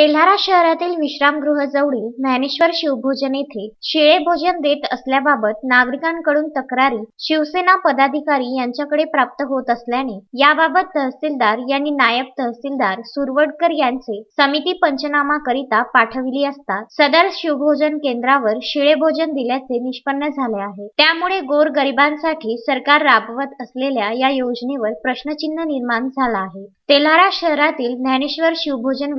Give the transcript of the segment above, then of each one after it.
तेल्हारा शहरातील विश्रामगृह जवळील ज्ञानेश्वर शिवभोजन येथे शिळे भोजन देत असल्याबाबत नागरिकांकडून तक्रारी शिवसेना पदाधिकारी यांच्याकडे प्राप्त होत असल्याने याबाबत तहसीलदार यांनी नायब तहसीलदार सुरवडकर यांचे समिती पंचनामा करिता पाठविली असता सदर शिवभोजन केंद्रावर शिळे भोजन दिल्याचे निष्पन्न झाले आहे. त्यामुळे गोरगरिबांसाठी सरकार राबवत असलेल्या या योजनेवर प्रश्नचिन्ह निर्माण झाला आहे. तेल्हारा शहरातील ज्ञानेश्वर शिवभोजन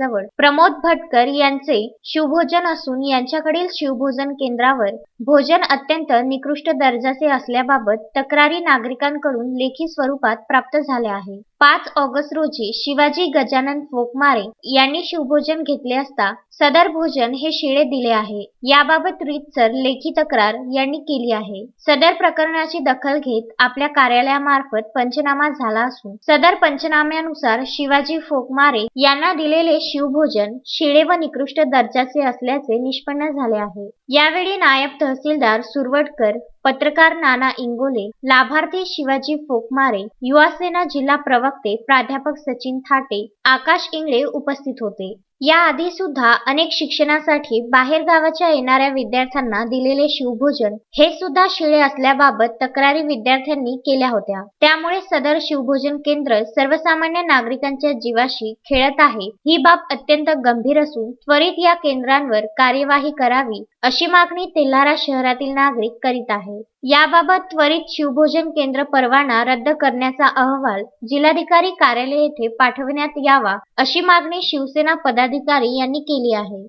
विश्रामगृहाजवळ प्रमोद भटकर यांचे शिवभोजन असून यांच्याकडील शिवभोजन केंद्रावर भोजन अत्यंत निकृष्ट दर्जाचे असल्याबाबत तक्रारी नागरिकांकडून लेखी स्वरूपात प्राप्त झाल्या आहे. पाच ऑगस्ट रोजी शिवाजी गजानन फोकमारे यांनी शिवभोजन घेतले असता सदर भोजन हे शिळे दिले आहे. याबाबत रीतसर लेखी तक्रार यांनी केली आहे. सदर प्रकरणाची दखल घेत आपल्या कार्यालयामार्फत पंचनामा झाला असून सदर पंचनाम्यानुसार शिवाजी फोकमारे यांना दिलेले शिवभोजन शिळे व निकृष्ट दर्जाचे असल्याचे निष्पन्न झाले आहे. यावेळी नायब तहसीलदार सुरवडकर पत्रकार नाना इंगोले लाभार्थी शिवाजी फोकमारे युवासेना जिल्हा प्रवक्ते प्राध्यापक सचिन थाटे आकाश इंगळे उपस्थित होते. याआधी सुद्धा अनेक शिक्षणासाठी बाहेर गावाच्या येणाऱ्या विद्यार्थ्यांना दिलेले शिवभोजन हे सुद्धा शिळे असल्याबाबत तक्रारी विद्यार्थ्यांनी केल्या होत्या. त्यामुळे सदर शिवभोजन केंद्र सर्वसामान्य नागरिकांच्या जीवाशी खेळत आहे. ही बाब अत्यंत गंभीर असून त्वरित या केंद्रांवर कार्यवाही करावी अशी मागणी तेल्हारा शहरातील नागरिक करीत आहे. याबाबत त्वरित शिवभोजन केंद्र परवाना रद्द करण्याचा अहवाल जिल्हाधिकारी कार्यालय येथे पाठवण्यात यावा अशी मागणी शिवसेना पदाधिकारी यांनी केली आहे.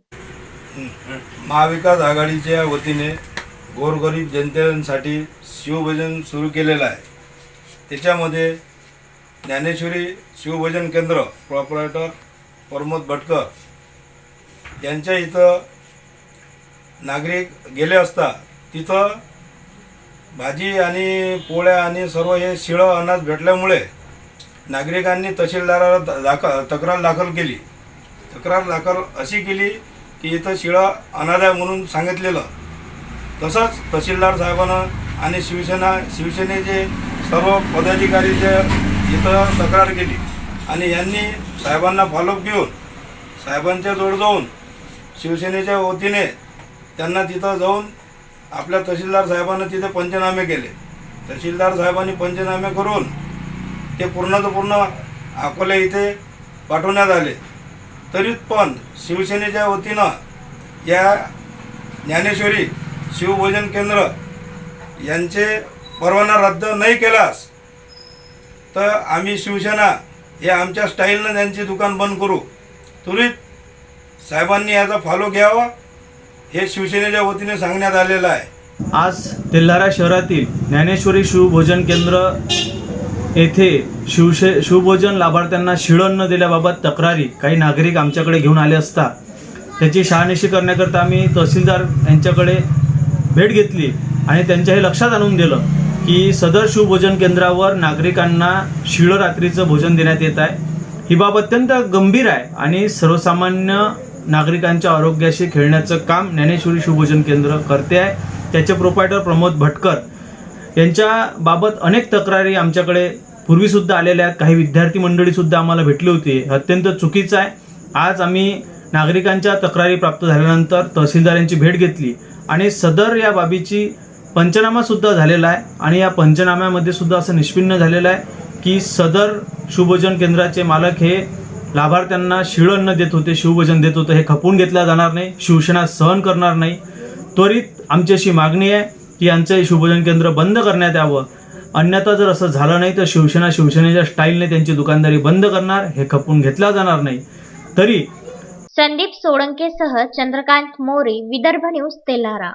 महाविकास आघाडीच्या वतीने गोरगरीब जनतेसाठी शिवभोजन सुरू केलेलं आहे. त्याच्यामध्ये ज्ञानेश्वरी शिवभोजन केंद्र प्रॉपरेटर प्रमोद भटकर यांच्या इथं नागरिक गेले असता तिथं भाजी आणि पोळ्या आणि सर्व हे शिळं अनाज भेटल्यामुळे नागरिकांनी तहसीलदाराला दाखल तक्रार दाखल केली. तक्रार दाखल अशी केली की इथं शिळं अनाज आहे म्हणून सांगितलेलं. तसंच तहसीलदार साहेबांना आणि शिवसेना शिवसेनेचे सर्व पदाधिकारी जे इथं तक्रार केली आणि यांनी साहेबांना फॉलोअप घेऊन साहेबांच्या जवळ जाऊन शिवसेनेच्या वतीने त्यांना तिथं जाऊन आपल्या तहसीलदार साहेबांना तिथे पंचनामे केले. तहसीलदार साहेबांनी पंचनामे करून ते पूर्णचं पूर्ण अकोला इथे पाठवण्यात आले. तरी पण शिवसेनेच्या वतीनं या ज्ञानेश्वरी शिवभोजन केंद्र यांचे परवाना रद्द नाही केलास तर आम्ही शिवसेना हे आमच्या स्टाईलनं त्यांची दुकान बंद करू. त्वरित साहेबांनी याचा फॉलो घ्यावा. हे शिवसेनेच्या वतीने सांगण्यात आलेलं आहे. आज तेल्हारा शहरातील ज्ञानेश्वरी शिवभोजन केंद्र येथे शिवशे शिवभोजन लाभार्थ्यांना शिळं न दिल्याबाबत तक्रारी काही नागरिक आमच्याकडे घेऊन आले असता त्याची शहानिशी करण्याकरता आम्ही तहसीलदार यांच्याकडे भेट घेतली आणि त्यांच्या हे लक्षात आणून दिलं की सदर शिवभोजन केंद्रावर नागरिकांना शिळं रात्रीचं भोजन देण्यात येत आहे. ही बाब अत्यंत गंभीर आहे आणि सर्वसामान्य नागरिकांच्या आरोग्याशी खेळण्याचं काम ज्ञानेश्वरी शुभोजन केंद्र करते आहे. त्याचे प्रोपायटर प्रमोद भटकर यांच्याबाबत अनेक तक्रारी आमच्याकडे पूर्वीसुद्धा आलेल्या आहेत. काही विद्यार्थी मंडळीसुद्धा आम्हाला भेटली होती. अत्यंत चुकीचं आहे. आज आम्ही नागरिकांच्या तक्रारी प्राप्त झाल्यानंतर तहसीलदार यांची भेट घेतली आणि सदर या बाबीची पंचनामासुद्धा झालेला आहे आणि या पंचनाम्यामध्ये सुद्धा असं निष्पिन्न झालेलं आहे की सदर शिवभोजन केंद्राचे मालक हे लाभार्थ्यांना शिळ अन्न देत होते शिवभोजन देत होतं हे खपवून घेतलं जाणार नाही शिवसेना सहन करणार नाही. त्वरित आमची अशी मागणी आहे की यांचं हे शिवभोजन केंद्र बंद करण्यात यावं. अन्यथा जर असं झालं नाही तर शिवसेना शिवसेनेच्या स्टाईलने त्यांची दुकानदारी बंद करणार हे खपवून घेतला जाणार नाही. तरी संदीप सोळंकेसह चंद्रकांत मोरे विदर्भ न्यूज तेलारा.